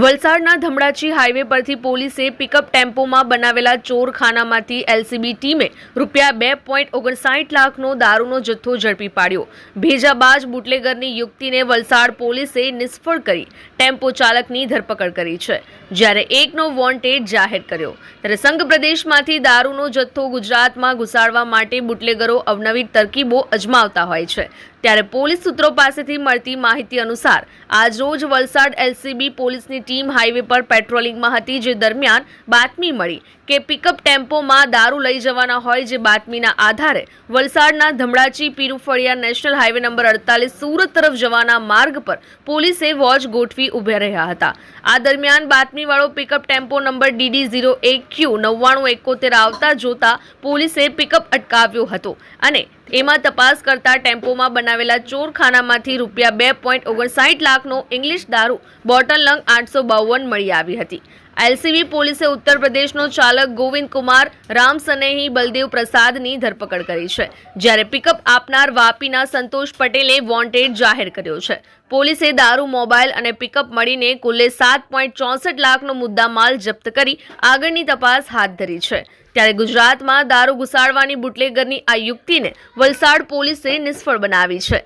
વલસાડના ધમડાચી હાઈવે પરથી પોલીસે પિકઅપ ટેમ્પોમાં બનાવેલા ચોરખાનામાંથી એલસીબી ટીમે રૂપિયા બે પોઈન્ટ ઓગણસાઠ લાખનો દારૂનો જથ્થો ઝડપી પાડ્યો. ભેજાબાજ બુટલેગરની યુક્તિને વલસાડ પોલીસે નિષ્ફળ કરી ટેમ્પો ચાલકની ધરપકડ કરી છે. જ્યારે એકનો વોન્ટેડ જાહેર કર્યો. ત્યારે સંઘ પ્રદેશમાંથી દારૂનો જથ્થો ગુજરાતમાં ઘુસાડવા માટે બુટલેગરો અવનવી તરકીબો અજમાવતા હોય છે. ત્યારે પોલીસ સૂત્રો પાસેથી મળતી માહિતી અનુસાર આજરોજ વલસાડ એલસીબી પોલીસની ટીમ હાઈવે પર પેટ્રોલિંગમાં હતી, જે દરમિયાન બાતમી મળી કે પિકઅપ ટેમ્પોમાં દારૂ લઈ જવાના હોય, જે બાતમીના આધારે વલસાડના Dhamdachi Pirufaliya national highway number અડતાલીસ સુરત તરફ જવાના માર્ગ પર પોલીસે વોચ ગોઠવી ઊભા રહ્યા હતા. આ દરમિયાન બાતમીવાળો pickup tempo number DD zero એક ક્યુ નવ્વાણું એકોતેર આવતા જોતા પોલીસે પિકઅપ અટકાવ્યો હતો અને એમાં તપાસ કરતા ટેમ્પોમાં બનાવેલા ચોરખાનામાંથી રૂપિયા બે પોઈન્ટ ઓગણસાઠ લાખનો ઇંગ્લિશ દારૂ બોટલ નંગ આઠસો બાવન મળી આવી હતી. એલસીબી પોલીસે ઉત્તર પ્રદેશનો ચાલક ગોવિંદ કુમાર, રામ સનેહી, બલદેવ પ્રસાદની ધરપકડ કરી છે. જ્યારે પિકઅપ આપનાર વાપીના સંતોષ પટેલે વોન્ટેડ જાહેર કર્યો છે. પોલીસે દારૂ, મોબાઈલ અને પિકઅપ મળીને કુલે સાત પોઈન્ટ ચોસઠ લાખનો મુદ્દામાલ જપ્ત કરી આગળની તપાસ હાથ ધરી છે. ત્યારે ગુજરાતમાં દારૂ ઘુસાડવાની બુટલેગરની આ યુક્તિને વલસાડ પોલીસે નિષ્ફળ બનાવી છે.